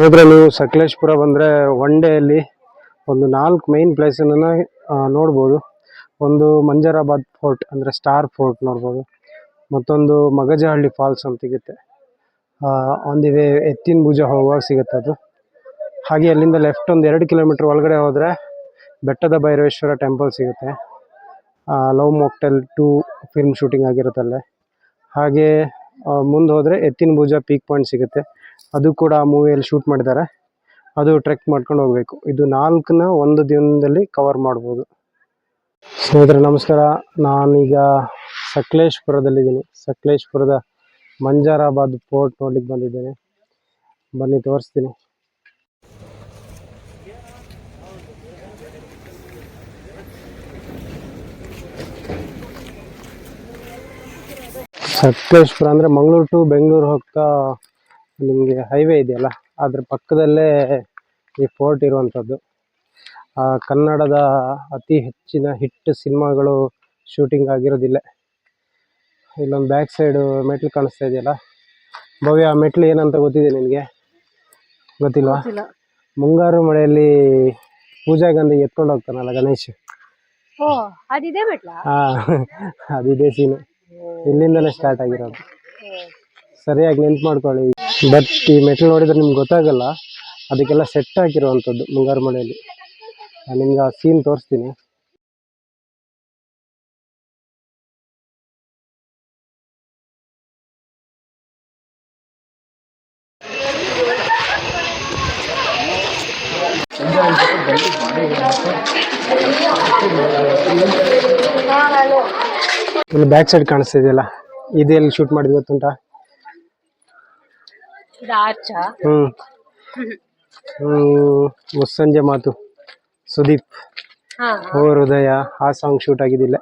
ಹೋದ್ರೆ ನೀವು ಸಕಲೇಶ್ಪುರ ಬಂದರೆ ಒನ್ ಡೇಯಲ್ಲಿ ಒಂದು ನಾಲ್ಕು ಮೈನ್ ಪ್ಲೇಸನ್ನು ನೋಡ್ಬೋದು. ಒಂದು ಮಂಜರಾಬಾದ್ ಫೋರ್ಟ್ ಅಂದರೆ ಸ್ಟಾರ್ ಫೋರ್ಟ್ ನೋಡ್ಬೋದು. ಮತ್ತೊಂದು ಮಗಜಹಳ್ಳಿ ಫಾಲ್ಸ್ ಅಂತ ಸಿಗುತ್ತೆ. ಆನ್ ದಿ ಎತ್ತಿನ ಭುಜ ಹೋಗುವಾಗ ಸಿಗುತ್ತೆ ಅದು. ಹಾಗೆ ಅಲ್ಲಿಂದ ಲೆಫ್ಟ್ ಒಂದು ಎರಡು ಕಿಲೋಮೀಟರ್ ಒಳಗಡೆ ಹೋದರೆ ಬೆಟ್ಟದ ಭೈರವೇಶ್ವರ ಟೆಂಪಲ್ ಸಿಗುತ್ತೆ. Love mocktail two film shooting ಆಗಿರುತ್ತಲ್ಲೇ ಹಾಗೆ ಮುಂದೆ ಹೋದರೆ ಎತ್ತಿನ ಭುಜ ಪೀಕ್ ಪಾಯಿಂಟ್ ಸಿಗುತ್ತೆ. ಅದು ಕೂಡ ಆ ಮೂವಿಯಲ್ಲಿ ಶೂಟ್ ಮಾಡಿದ್ದಾರೆ. ಅದು ಟ್ರೆಕ್ ಮಾಡ್ಕೊಂಡು ಹೋಗಬೇಕು. ಇದು ನಾಲ್ಕನ್ನ ಒಂದು ದಿನದಲ್ಲಿ ಕವರ್ ಮಾಡ್ಬೋದು. ಸ್ನೇಹಿತರೆ, ನಮಸ್ಕಾರ. ನಾನೀಗ ಸಕಲೇಶ್ಪುರದಲ್ಲಿದ್ದೀನಿ. ಸಕಲೇಶ್ಪುರದ ಮಂಜಾರಾಬಾದ್ ಪೋರ್ಟ್ ನೋಡ್ಲಿಕ್ಕೆ ಬಂದಿದ್ದೇನೆ. ಬನ್ನಿ, ತೋರಿಸ್ತೀನಿ. ಸಕಲೇಶ್ಪುರ ಅಂದರೆ ಮಂಗಳೂರು ಟು ಬೆಂಗಳೂರು ಹೋಗ್ತಾ ನಿಮಗೆ ಹೈವೇ ಇದೆಯಲ್ಲ ಅದ್ರ ಪಕ್ಕದಲ್ಲೇ ಈ ಫೋರ್ಟ್ ಇರುವಂಥದ್ದು. ಆ, ಕನ್ನಡದ ಅತಿ ಹೆಚ್ಚಿನ ಹಿಟ್ ಸಿನಿಮಾಗಳು ಶೂಟಿಂಗ್ ಆಗಿರೋದಿಲ್ಲ. ಇಲ್ಲೊಂದು ಬ್ಯಾಕ್ ಸೈಡು ಮೆಟ್ಲು ಕಾಣಿಸ್ತಾ ಇದೆಯಲ್ಲ ಭವ್ಯ ಆ ಮೆಟ್ಲು ಏನಂತ ಗೊತ್ತಿದೆ ನಿನಗೆ ಗೊತ್ತಿಲ್ವಾ? ಮುಂಗಾರು ಮಳೆಯಲ್ಲಿ ಪೂಜಾ ಗಂಧಿ ಎತ್ಕೊಂಡು ಹೋಗ್ತಾನಲ್ಲ ಗಣೇಶ್? ಹಾ ಅದಿದೆ ಸೀನು ಇಲ್ಲಿಂದಲೇ ಸ್ಟಾರ್ಟ್ ಆಗಿರೋದು. ಸರಿಯಾಗಿ ನೆನ್ಪು ಮಾಡ್ಕೊಳ್ಳಿ. ಬಟ್ ಈ ಮೆಟ್ಲು ನೋಡಿದ್ರೆ ನಿಮ್ಗೆ ಗೊತ್ತಾಗಲ್ಲ. ಅದಕ್ಕೆಲ್ಲ ಸೆಟ್ ಆಗಿರುವಂಥದ್ದು ಮುಂಗಾರು ಮಳೆಯಲ್ಲಿ. ನಾನು ನಿಮ್ಗೆ ಆ ಸೀನ್ ತೋರಿಸ್ತೀನಿ. ಇಲ್ಲಿ ಬ್ಯಾಕ್ ಸೈಡ್ ಕಾಣಿಸ್ತಿದೆಯಲ್ಲ? ಇದೆಲ್ಲಿ ಇದು ಶೂಟ್ ಮಾಡಿದ್ವಿ ಗೊತ್ತುಂಟಾ? ಹ್ಮ್. ಮುಸ್ಸಂಜೆ ಮಾತು. ಸುದೀಪ್. ಓ ಹೃದಯ ಆ ಸಾಂಗ್ ಶೂಟ್ ಆಗಿದ್ದಿಲ್ಲ.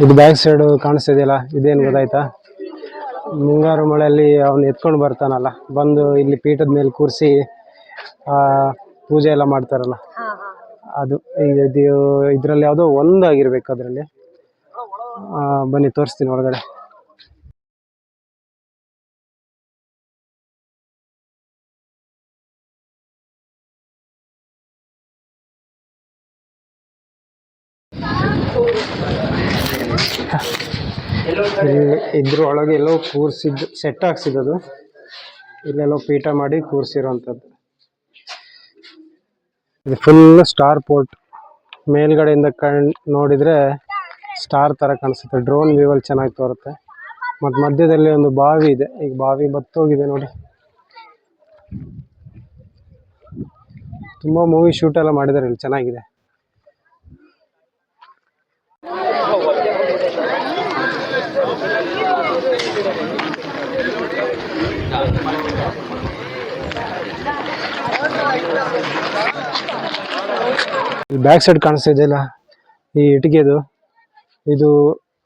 ಇದು ಬ್ಯಾಕ್ ಸೈಡ್ ಕಾಣಿಸ್ತಿದೆಯಲ್ಲ ಇದೇನು ಗೊತ್ತಾಯ್ತಾ? ಮುಂಗಾರು ಮಳೆಯಲ್ಲಿ ಅವನು ಎತ್ಕೊಂಡು ಬರ್ತಾನಲ್ಲ ಬಂದು ಇಲ್ಲಿ ಪೀಠದ ಮೇಲೆ ಕೂರಿಸಿ ಪೂಜೆ ಎಲ್ಲ ಮಾಡ್ತಾರಲ್ಲ? ಅದು ಇದು ಇದರಲ್ಲಿ ಯಾವುದೋ ಒಂದು ಆಗಿರ್ಬೇಕು ಅದರಲ್ಲಿ. ಬನ್ನಿ ತೋರಿಸ್ತೀನಿ ಒಳಗಡೆ. ಇದ್ರ ಒಳಗೆ ಎಲ್ಲೋ ಕೂರಿಸಿದ್ದು ಸೆಟ್ ಹಾಕ್ಸಿದ್ದು ಇಲ್ಲೆಲ್ಲೋ ಪೀಠ ಮಾಡಿ ಕೂರಿಸಿರೋಂಥದ್ದು ಇದು ಫುಲ್ ಸ್ಟಾರ್ ಪೋರ್ಟ್ ಮೇಲ್ಗಡೆಯಿಂದ ಕಣ್ ನೋಡಿದ್ರೆ ಸ್ಟಾರ್ ತರ ಕಾಣಿಸುತ್ತೆ. ಡ್ರೋನ್ ವ್ಯೂವಲ್ಲಿ ಚೆನ್ನಾಗಿ ತೋರುತ್ತೆ. ಮತ್ತು ಮಧ್ಯದಲ್ಲಿ ಒಂದು ಬಾವಿ ಇದೆ. ಈಗ ಬಾವಿ ಬತ್ತೋಗಿದೆ ನೋಡಿ. ತುಂಬಾ ಮೂವಿ ಶೂಟ್ ಎಲ್ಲ ಮಾಡಿದ್ದಾರೆ. ಇಲ್ಲಿ ಚೆನ್ನಾಗಿದೆ. ಬ್ಯಾಕ್ ಸೈಡ್ ಕಾಣಿಸ್ತಾ ಇದೆಯಲ್ಲ ಈ ಇಟ್ಟಿಗೆದು. ಇದು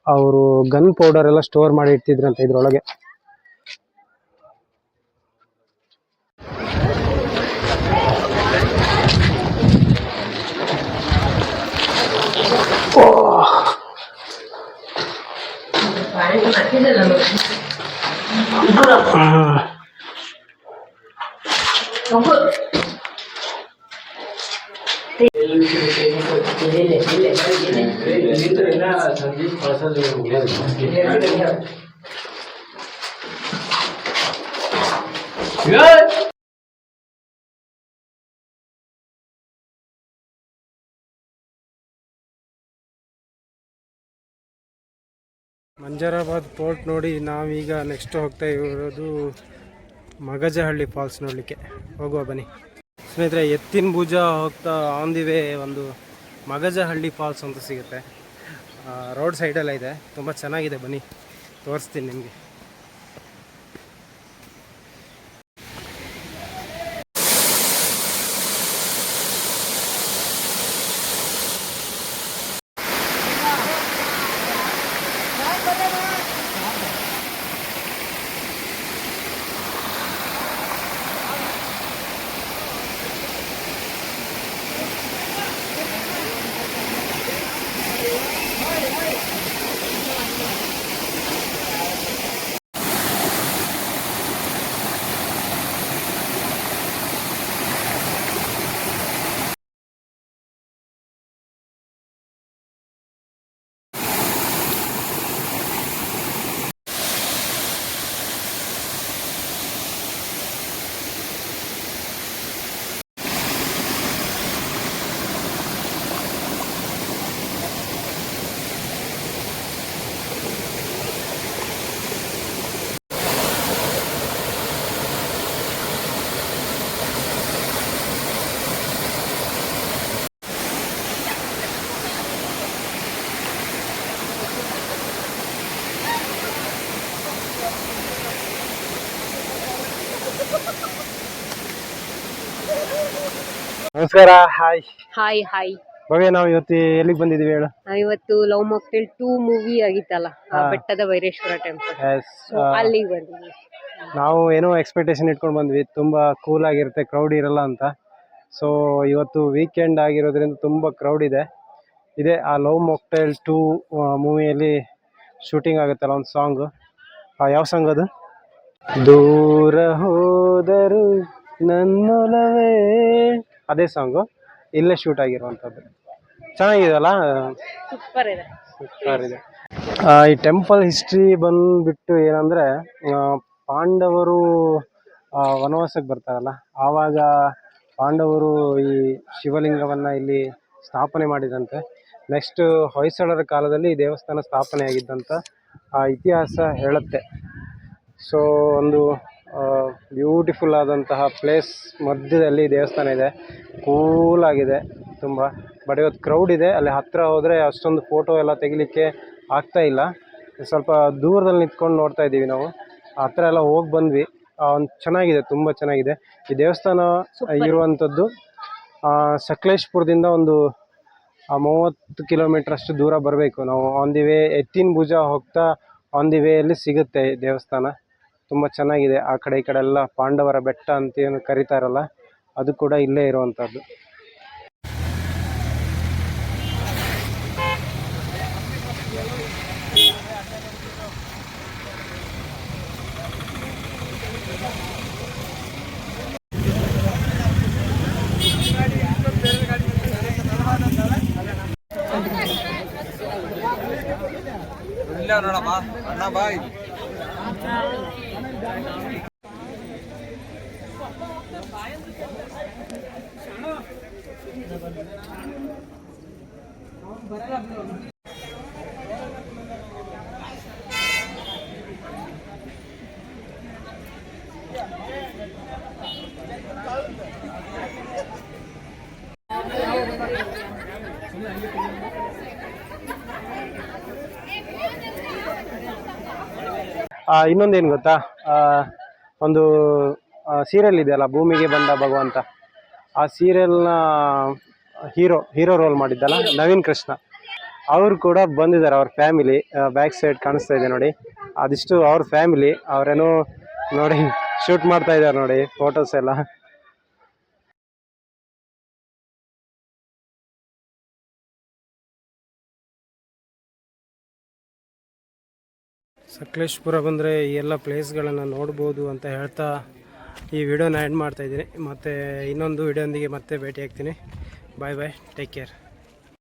ಅವರು ಗನ್ ಪೌಡರ್ ಎಲ್ಲ ಸ್ಟೋರ್ ಮಾಡಿ ಇಡ್ತಿದ್ರಂತೆ ಇದ್ರೊಳಗೆ. ಮಂಜರಾಬಾದ್ ಪೋರ್ಟ್ ನೋಡಿ ನಾವೀಗ ನೆಕ್ಸ್ಟ್ ಹೋಗ್ತಾ ಇರೋದು ಮಗಜಹಳ್ಳಿ ಫಾಲ್ಸ್ ನೋಡಲಿಕ್ಕೆ. ಹೋಗುವ ಬನ್ನಿ. ಸ್ನೇಹಿತರೆ, ಎತ್ತಿನ ಭುಜ ಹೋಗ್ತಾ ಆನ್ ದಿ ಒಂದು ಮಗಜಹಳ್ಳಿ ಫಾಲ್ಸ್ ಅಂತ ಸಿಗುತ್ತೆ. ರೋಡ್ ಸೈಡೆಲ್ಲ ಇದೆ. ತುಂಬ ಚೆನ್ನಾಗಿದೆ. ಬನ್ನಿ. ತೋರಿಸ್ತೀನಿ ನಿಮಗೆ. ನಮಸ್ಕಾರ ಹಾಯ್. Hi hi. ಭವ್ಯ ನಾವು ಇವತ್ತು ಎಲ್ಲಿಗೆ ಬಂದಿದ್ದೀವಿ ಹೇಳು? ಇವತ್ತು ಲವ್ ಮಾಕ್ಟೇಲ್ ಟೂ ಮೂವಿ ಆಗಿತ್ತಲ್ಲ ಆ ಬೆಟ್ಟದ ವೈರೇಶ್ವರ ಟೆಂಪಲ್ ಅಲ್ಲಿಗೆ ಬಂದಿದ್ವಿ. ನಾವು ಏನೋ ಎಕ್ಸ್ಪೆಕ್ಟೇಷನ್ ಇಟ್ಕೊಂಡು ಬಂದ್ವಿ ತುಂಬಾ ಕೂಲ್ ಆಗಿರುತ್ತೆ ಕ್ರೌಡ್ ಇರಲ್ಲ ಅಂತ. ಸೊ ಇವತ್ತು ವೀಕೆಂಡ್ ಆಗಿರೋದ್ರಿಂದ ತುಂಬಾ ಕ್ರೌಡ್ ಇದೆ. ಇದೆ ಆ ಲವ್ ಮೊಕ್ಟೈಲ್ ಟೂ ಮೂವಿಯಲ್ಲಿ ಶೂಟಿಂಗ್ ಆಗುತ್ತಲ್ಲ ಒಂದು ಸಾಂಗ್ ಯಾವ ಸಾಂಗ್ ಅದು? ದೂರ ಹೋದರು ನನ್ನೊಲವೇ. ಅದೇ ಸಾಂಗು ಇಲ್ಲೇ ಶೂಟ್ ಆಗಿರುವಂಥದ್ದು. ಚೆನ್ನಾಗಿದೆಯಲ್ಲ? ಸೂಪರ್ ಇದೆ. ಸೂಪರ್ ಇದೆ. ಈ ಟೆಂಪಲ್ ಹಿಸ್ಟ್ರಿ ಬಂದ್ಬಿಟ್ಟು ಏನಂದರೆ ಪಾಂಡವರು ವನವಾಸಕ್ಕೆ ಬರ್ತಾರಲ್ಲ ಆವಾಗ ಪಾಂಡವರು ಈ ಶಿವಲಿಂಗವನ್ನು ಇಲ್ಲಿ ಸ್ಥಾಪನೆ ಮಾಡಿದಂತೆ. ನೆಕ್ಸ್ಟ್ ಹೊಯ್ಸಳರ ಕಾಲದಲ್ಲಿ ಈ ದೇವಸ್ಥಾನ ಸ್ಥಾಪನೆ ಆಗಿದ್ದಂಥ ಆ ಇತಿಹಾಸ ಹೇಳುತ್ತೆ. ಸೊ ಒಂದು ಬ್ಯೂಟಿಫುಲ್ ಆದಂತಹ ಪ್ಲೇಸ್ ಮಧ್ಯದಲ್ಲಿ ದೇವಸ್ಥಾನ ಇದೆ. ಕೂಲ್ ಆಗಿದೆ ತುಂಬ. ಬಟ್ ಇವತ್ತು ಕ್ರೌಡ್ ಇದೆ. ಅಲ್ಲಿ ಹತ್ತಿರ ಹೋದರೆ ಅಷ್ಟೊಂದು ಫೋಟೋ ಎಲ್ಲ ತೆಗಿಲಿಕ್ಕೆ ಆಗ್ತಾ ಇಲ್ಲ. ಸ್ವಲ್ಪ ದೂರದಲ್ಲಿ ನಿಂತ್ಕೊಂಡು ನೋಡ್ತಾ ಇದ್ದೀವಿ ನಾವು. ಹತ್ರ ಎಲ್ಲ ಹೋಗಿ ಬಂದ್ವಿ. ಒಂದು ಚೆನ್ನಾಗಿದೆ ತುಂಬ ಚೆನ್ನಾಗಿದೆ. ಈ ದೇವಸ್ಥಾನ ಇರುವಂಥದ್ದು ಸಕಲೇಶ್ಪುರದಿಂದ ಒಂದು ಮೂವತ್ತು ಕಿಲೋಮೀಟರ್ ಅಷ್ಟು ದೂರ ಬರಬೇಕು. ನಾವು ಆನ್ ದಿ ವೇ ಎತ್ತಿನ ಭುಜ ಹೋಗ್ತಾ ಆನ್ ದಿ ವೇಯಲ್ಲಿ ಸಿಗುತ್ತೆ ಈ ದೇವಸ್ಥಾನ. ತುಂಬ ಚೆನ್ನಾಗಿದೆ. ಆ ಕಡೆ ಈ ಕಡೆ ಎಲ್ಲ ಪಾಂಡವರ ಬೆಟ್ಟ ಅಂತ ಏನು ಕರೀತಾರಲ್ಲ ಅದು ಕೂಡ ಇಲ್ಲೇ ಇರುವಂಥದ್ದು ಇಲ್ಲ ನೋಡಮ್ಮ ಅಣ್ಣ ಬಾಯ್ ಇನ್ನೊಂದೇನು ಗೊತ್ತಾ? ಒಂದು ಸೀರಿಯಲ್ ಇದೆಯಲ್ಲ ಭೂಮಿಗೆ ಬಂದ ಭಗವಂತ. ಆ ಸೀರಿಯಲ್ನ ಹೀರೋ ಹೀರೋ ರೋಲ್ ಮಾಡಿದ್ದಲ್ಲ ನವೀನ್ ಕೃಷ್ಣ. ಅವರು ಕೂಡ ಬಂದಿದ್ದಾರೆ ಅವ್ರ ಫ್ಯಾಮಿಲಿ ಬ್ಯಾಕ್ ಸೈಡ್ ಕಾಣಿಸ್ತಾ ಇದೆ ನೋಡಿ. ಅದಿಷ್ಟು ಅವ್ರ ಫ್ಯಾಮಿಲಿ ಅವರೇನೋ ನೋಡಿ ಶೂಟ್ ಮಾಡ್ತಾ ಇದ್ದಾರೆ ನೋಡಿ ಫೋಟೋಸ್ ಎಲ್ಲ. ಸಕಲೇಶ್ಪುರ ಬಂದರೆ ಈ ಎಲ್ಲ ಪ್ಲೇಸ್ಗಳನ್ನು ನೋಡ್ಬೋದು ಅಂತ ಹೇಳ್ತಾ ಈ ವಿಡಿಯೋನ ಎಂಡ್ ಮಾಡ್ತಾ ಇದ್ದೀನಿ. ಮತ್ತು ಇನ್ನೊಂದು ವಿಡಿಯೋಂದಿಗೆ ಮತ್ತೆ ಭೇಟಿ ಆಗ್ತೀನಿ ಬಾಯ್ ಬಾಯ್ ಟೇಕ್ ಕೇರ್